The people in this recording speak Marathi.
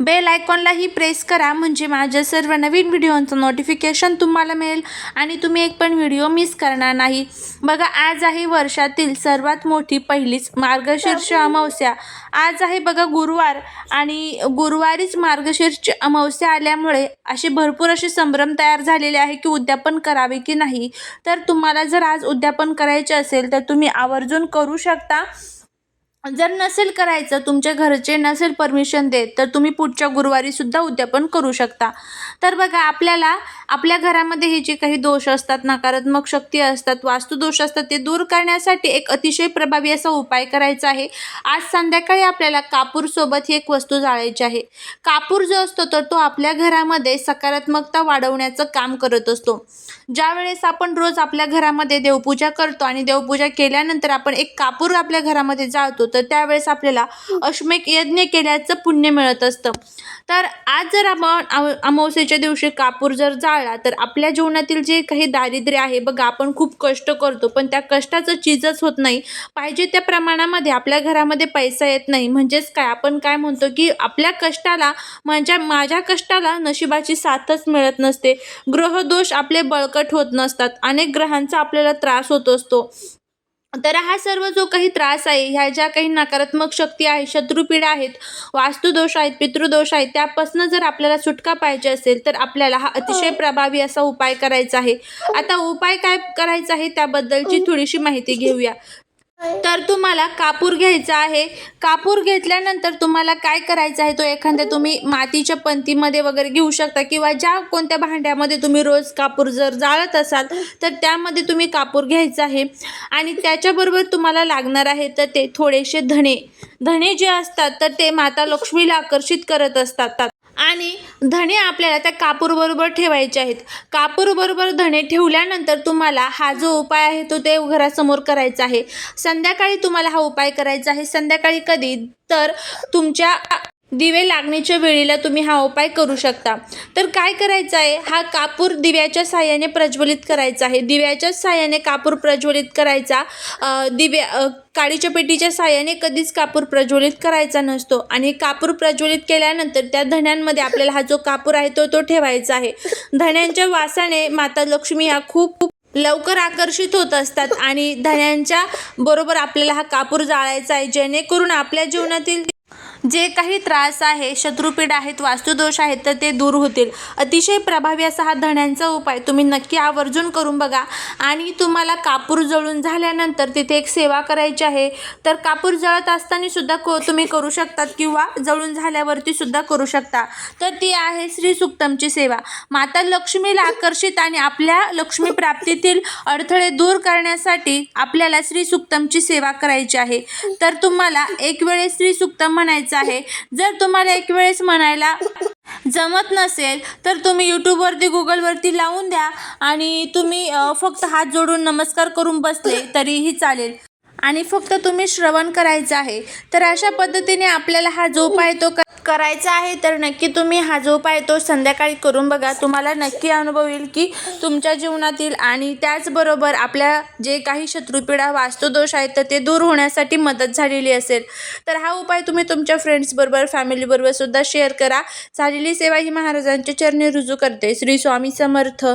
बेल आयकॉनलाही प्रेस करा म्हणजे माझ्या सर्व नवीन व्हिडिओंचं नोटिफिकेशन तुम्हाला मिळेल आणि तुम्ही एक पण व्हिडिओ मिस करणार नाही. बघा आज आहे वर्षातील सर्वात मोठी पहिलीच मार्गशीर्ष अमावस्या. आज आहे बघा गुरुवार आणि गुरुवारीच मार्गशीर्ष अमावस्या आल्यामुळे असे भरपूर असे संभ्रम तयार झालेले आहे की उद्यापन करावे की नाही. तर तुम्हाला जर आज उद्यापन करायचे असेल तर तुम्ही आवर्जून करू शकता. जर नसेल करायचं तुमच्या घरचे नसेल परमिशन देत तर तुम्ही पुढच्या गुरुवारीसुद्धा उद्यापन करू शकता. तर बघा आपल्याला आपल्या घरामध्ये हे जे काही दोष असतात नकारात्मक शक्ती असतात वास्तुदोष असतात ते दूर करण्यासाठी एक अतिशय प्रभावी असा उपाय करायचा आहे. आज संध्याकाळी आपल्याला कापूरसोबत ही एक वस्तू जाळायची आहे. कापूर जो असतो तर तो आपल्या घरामध्ये सकारात्मकता वाढवण्याचं काम करत असतो. ज्या वेळेस आपण रोज आपल्या घरामध्ये देवपूजा करतो आणि देवपूजा केल्यानंतर आपण एक कापूर आपल्या घरामध्ये जाळतो तर त्यावेळेस आपल्याला अश्मेक यज्ञ केल्याचं पुण्य मिळत असतं. तर आज जर आपण अमावस्येच्या दिवशी कापूर जर जाळला तर आपल्या जीवनातील जे काही दारिद्र्य आहे बघा आपण खूप कष्ट करतो पण त्या कष्टाचं चीजच होत नाही. पाहिजे त्या प्रमाणामध्ये आपल्या घरामध्ये पैसा येत नाही. म्हणजेच काय? आपण काय म्हणतो की आपल्या कष्टाला म्हणजे माझ्या कष्टाला नशिबाची साथच मिळत नसते. ग्रहदोष आपले बळकट होत नसतात. अनेक ग्रहांचा आपल्याला त्रास होत असतो. तर हा सर्व जो काही त्रास आहे ह्या ज्या काही नकारात्मक शक्ती आहे शत्रुपीडा आहेत वास्तुदोष आहेत पितृदोष आहेत त्यापासून जर आपल्याला सुटका पाहिजे असेल तर आपल्याला हा अतिशय प्रभावी असा उपाय करायचा आहे. आता उपाय काय करायचा आहे त्याबद्दलची थोडीशी माहिती घेऊया. तर तुम्हाला कापूर घ्यायचा आहे. कापूर घेतल्यानंतर तुम्हाला काय करायचं आहे? तो एखाद्या तुम्ही मातीच्या पंतीमध्ये वगैरे घेऊ शकता किंवा ज्या कोणत्या भांड्यामध्ये तुम्ही रोज कापूर जर जाळत असाल तर त्यामध्ये तुम्ही कापूर घ्यायचा आहे. आणि त्याच्याबरोबर तुम्हाला लागणार आहे तर ते थोडेसे धणे. धणे जे असतात तर ते माता लक्ष्मीला आकर्षित करत असतात. आणि धणे आपल्याला त्या कापूरबरोबर ठेवायचे आहेत. कापूरबरोबर धणे ठेवल्यानंतर तुम्हाला हा जो उपाय आहे तो ते घरासमोर करायचा आहे. संध्याकाळी तुम्हाला हा उपाय करायचा आहे. संध्याकाळी कधी तर तुमच्या दिवे लागण्याच्या वेळेला तुम्ही हा उपाय करू शकता. तर काय करायचं आहे? हा कापूर दिव्याच्या साह्याने प्रज्वलित करायचा आहे. दिव्याच्या साह्याने कापूर प्रज्वलित करायचा. दिव्या काळीच्या पेटीच्या साह्याने कधीच कापूर प्रज्वलित करायचा नसतो. आणि कापूर प्रज्वलित केल्यानंतर त्या धण्यांमध्ये आपल्याला हा जो कापूर आहे तो तो ठेवायचा आहे. धण्यांच्या वासाने माता लक्ष्मी ह्या खूप खूप लवकर आकर्षित होत असतात. आणि धण्यांच्या बरोबर आपल्याला हा कापूर जाळायचा आहे. जेणेकरून आपल्या जीवनातील जे काही त्रास आहे शत्रुपीड आहेत वास्तुदोष आहेत तर ते दूर होतील. अतिशय प्रभावी असा हा धण्यांचा उपाय तुम्ही नक्की आवर्जून करून बघा. आणि तुम्हाला कापूर जळून झाल्यानंतर तिथे एक सेवा करायची आहे. तर कापूर जळत असताना सुद्धा को तुम्ही करू शकतात किंवा जळून झाल्यावरती सुद्धा करू शकता. तर ती आहे श्री सुक्तमची सेवा. माता लक्ष्मीला आकर्षित आणि आपल्या लक्ष्मी प्राप्तीतील अडथळे दूर करण्यासाठी आपल्याला श्री सुक्तमची सेवा करायची आहे. तर तुम्हाला एक वेळेस श्री सुक्तम म्हणायचं आहे. जर तुम्हाला एक वेळेस म्हणायला जमत नसेल तर तुम्ही यूट्यूबवरती गुगलवरती लावून द्या आणि तुम्ही फक्त हात जोडून नमस्कार करून बसले तरीही चालेल. आणि फक्त तुम्ही श्रवण करायचं आहे. तर अशा पद्धतीने आपल्याला हा जो उपाय तो क- करायचा आहे. तर नक्की तुम्ही हा जो उपाय तो संध्याकाळी करून बघा. तुम्हाला नक्की अनुभव येईल की तुमच्या जीवनातील आणि त्याचबरोबर आपल्या जे काही शत्रुपीडा वास्तुदोष आहेत तर ते दूर होण्यासाठी मदत झालेली असेल. तर हा उपाय तुम्ही तुमच्या फ्रेंड्सबरोबर फॅमिलीबरोबर सुद्धा शेअर करा. झालेली सेवा ही महाराजांच्या चरणी रुजू करते. श्री स्वामी समर्थ.